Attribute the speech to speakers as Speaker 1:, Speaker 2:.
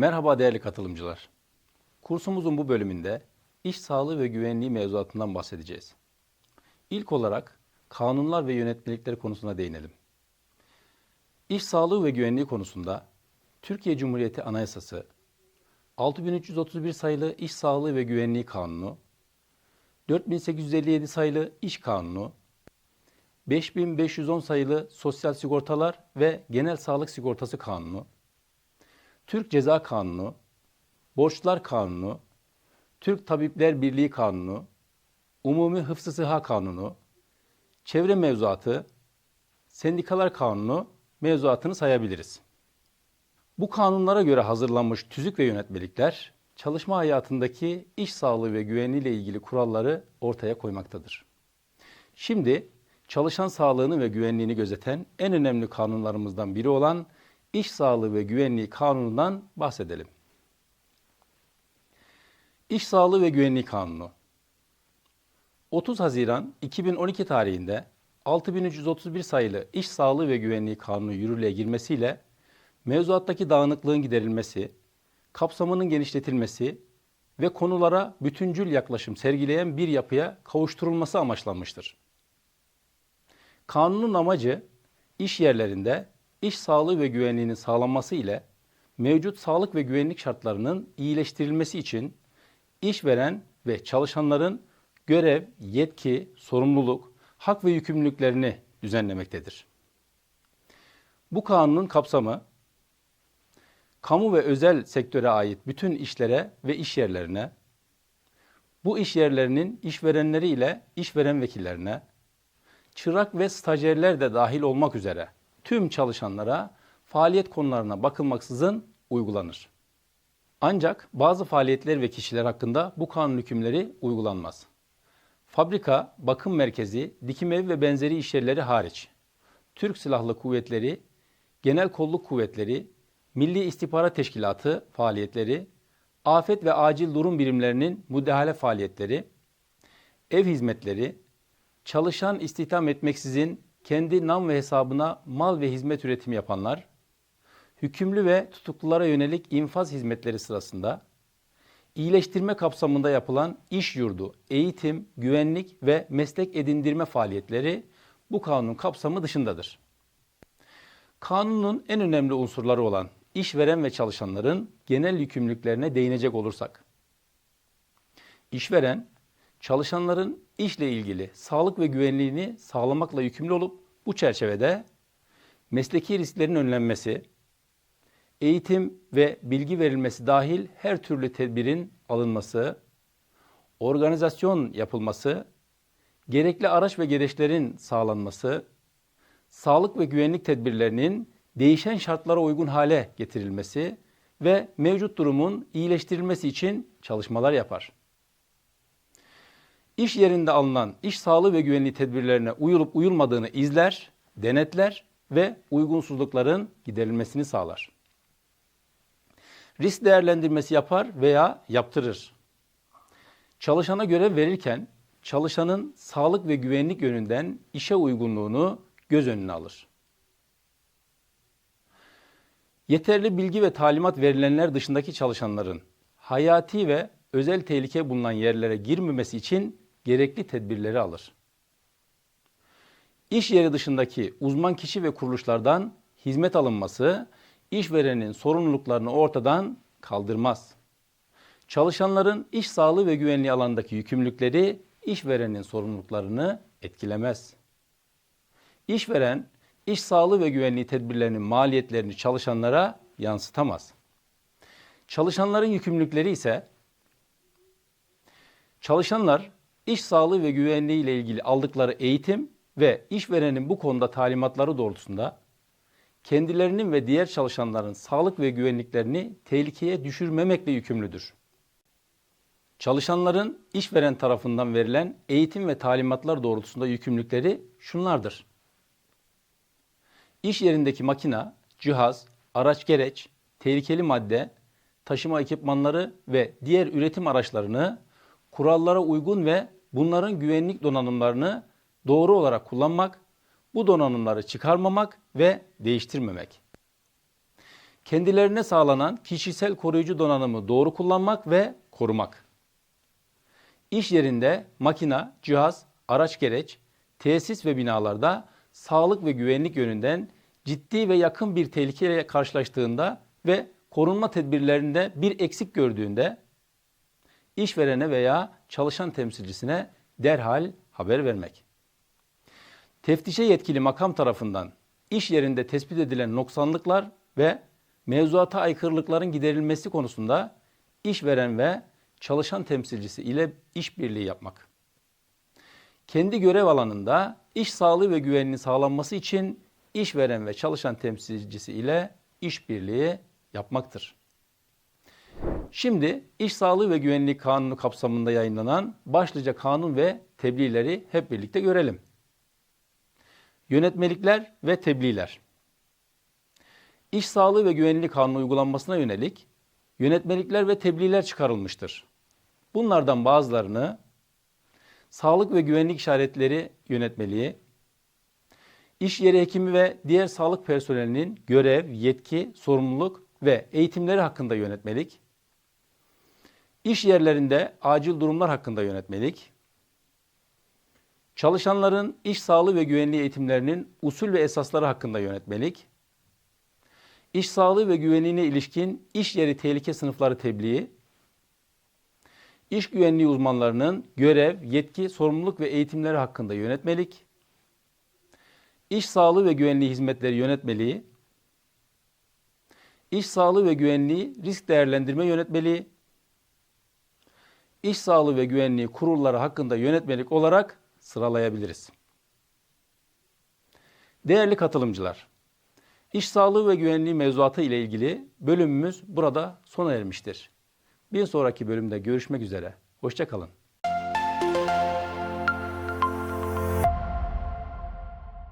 Speaker 1: Merhaba değerli katılımcılar. Kursumuzun bu bölümünde iş sağlığı ve güvenliği mevzuatından bahsedeceğiz. İlk olarak kanunlar ve yönetmelikler konusuna değinelim. İş sağlığı ve güvenliği konusunda Türkiye Cumhuriyeti Anayasası, 6331 sayılı İş Sağlığı ve Güvenliği Kanunu, 4857 sayılı İş Kanunu, 5510 sayılı Sosyal Sigortalar ve Genel Sağlık Sigortası Kanunu, Türk Ceza Kanunu, Borçlar Kanunu, Türk Tabipler Birliği Kanunu, Umumi Hıfzı Sıha Kanunu, Çevre Mevzuatı, Sendikalar Kanunu mevzuatını sayabiliriz. Bu kanunlara göre hazırlanmış tüzük ve yönetmelikler, çalışma hayatındaki iş sağlığı ve güvenliği ile ilgili kuralları ortaya koymaktadır. Şimdi çalışan sağlığını ve güvenliğini gözeten en önemli kanunlarımızdan biri olan İş Sağlığı ve Güvenliği Kanunu'ndan bahsedelim. İş Sağlığı ve Güvenliği Kanunu 30 Haziran 2012 tarihinde 6331 sayılı İş Sağlığı ve Güvenliği Kanunu yürürlüğe girmesiyle mevzuattaki dağınıklığın giderilmesi, kapsamının genişletilmesi ve konulara bütüncül yaklaşım sergileyen bir yapıya kavuşturulması amaçlanmıştır. Kanunun amacı iş yerlerinde iş sağlığı ve güvenliğinin sağlanması ile mevcut sağlık ve güvenlik şartlarının iyileştirilmesi için işveren ve çalışanların görev, yetki, sorumluluk, hak ve yükümlülüklerini düzenlemektedir. Bu kanunun kapsamı kamu ve özel sektöre ait bütün işlere ve iş yerlerine, bu iş yerlerinin işverenleri ile işveren vekillerine, çırak ve stajyerler de dahil olmak üzere tüm çalışanlara faaliyet konularına bakılmaksızın uygulanır. Ancak bazı faaliyetler ve kişiler hakkında bu kanun hükümleri uygulanmaz. Fabrika, bakım merkezi, dikim ev ve benzeri işyerleri hariç, Türk Silahlı Kuvvetleri, Genel Kolluk Kuvvetleri, Milli İstihbarat Teşkilatı faaliyetleri, afet ve acil durum birimlerinin müdahale faaliyetleri, ev hizmetleri, çalışan istihdam etmeksizin kendi nam ve hesabına mal ve hizmet üretimi yapanlar, hükümlü ve tutuklulara yönelik infaz hizmetleri sırasında, iyileştirme kapsamında yapılan iş yurdu, eğitim, güvenlik ve meslek edindirme faaliyetleri bu kanunun kapsamı dışındadır. Kanunun en önemli unsurları olan işveren ve çalışanların genel yükümlülüklerine değinecek olursak, işveren, çalışanların işle ilgili sağlık ve güvenliğini sağlamakla yükümlü olup bu çerçevede mesleki risklerin önlenmesi, eğitim ve bilgi verilmesi dahil her türlü tedbirin alınması, organizasyon yapılması, gerekli araç ve gereçlerin sağlanması, sağlık ve güvenlik tedbirlerinin değişen şartlara uygun hale getirilmesi ve mevcut durumun iyileştirilmesi için çalışmalar yapar. İş yerinde alınan iş sağlığı ve güvenliği tedbirlerine uyulup uyulmadığını izler, denetler ve uygunsuzlukların giderilmesini sağlar. Risk değerlendirmesi yapar veya yaptırır. Çalışana görev verirken çalışanın sağlık ve güvenlik yönünden işe uygunluğunu göz önüne alır. Yeterli bilgi ve talimat verilenler dışındaki çalışanların hayati ve özel tehlike bulunan yerlere girmemesi için gerekli tedbirleri alır. İş yeri dışındaki uzman kişi ve kuruluşlardan hizmet alınması işverenin sorumluluklarını ortadan kaldırmaz. Çalışanların iş sağlığı ve güvenliği alanındaki yükümlülükleri işverenin sorumluluklarını etkilemez. İşveren iş sağlığı ve güvenliği tedbirlerinin maliyetlerini çalışanlara yansıtamaz. Çalışanların yükümlülükleri ise çalışanlar iş sağlığı ve güvenliği ile ilgili aldıkları eğitim ve işverenin bu konuda talimatları doğrultusunda kendilerinin ve diğer çalışanların sağlık ve güvenliklerini tehlikeye düşürmemekle yükümlüdür. Çalışanların işveren tarafından verilen eğitim ve talimatlar doğrultusunda yükümlülükleri şunlardır. İş yerindeki makina, cihaz, araç gereç, tehlikeli madde, taşıma ekipmanları ve diğer üretim araçlarını kurallara uygun ve bunların güvenlik donanımlarını doğru olarak kullanmak, bu donanımları çıkarmamak ve değiştirmemek. kendilerine sağlanan kişisel koruyucu donanımı doğru kullanmak ve korumak. İş yerinde makina, cihaz, araç gereç, tesis ve binalarda sağlık ve güvenlik yönünden ciddi ve yakın bir tehlikeyle karşılaştığında ve korunma tedbirlerinde bir eksik gördüğünde işverene veya çalışan temsilcisine derhal haber vermek. Teftişe yetkili makam tarafından iş yerinde tespit edilen noksanlıklar ve mevzuata aykırılıkların giderilmesi konusunda işveren ve çalışan temsilcisi ile işbirliği yapmak. Kendi görev alanında iş sağlığı ve güvenliğinin sağlanması için işveren ve çalışan temsilcisi ile işbirliği yapmaktır. Şimdi iş sağlığı ve güvenliği kanunu kapsamında yayınlanan başlıca kanun ve tebliğleri hep birlikte görelim. Yönetmelikler ve tebliğler. İş sağlığı ve güvenliği kanunu uygulanmasına yönelik yönetmelikler ve tebliğler çıkarılmıştır. Bunlardan bazılarını sağlık ve güvenlik işaretleri yönetmeliği, iş yeri hekimi ve diğer sağlık personelinin görev, yetki, sorumluluk ve eğitimleri hakkında yönetmelik, iş yerlerinde acil durumlar hakkında yönetmelik, çalışanların iş sağlığı ve güvenliği eğitimlerinin usul ve esasları hakkında yönetmelik, iş sağlığı ve güvenliğine ilişkin iş yeri tehlike sınıfları tebliği, iş güvenliği uzmanlarının görev, yetki, sorumluluk ve eğitimleri hakkında yönetmelik, iş sağlığı ve güvenliği hizmetleri yönetmeliği, iş sağlığı ve güvenliği risk değerlendirme yönetmeliği, iş sağlığı ve güvenliği kurulları hakkında yönetmelik olarak sıralayabiliriz. Değerli katılımcılar, iş sağlığı ve güvenliği mevzuatı ile ilgili bölümümüz burada sona ermiştir. Bir sonraki bölümde görüşmek üzere. Hoşçakalın.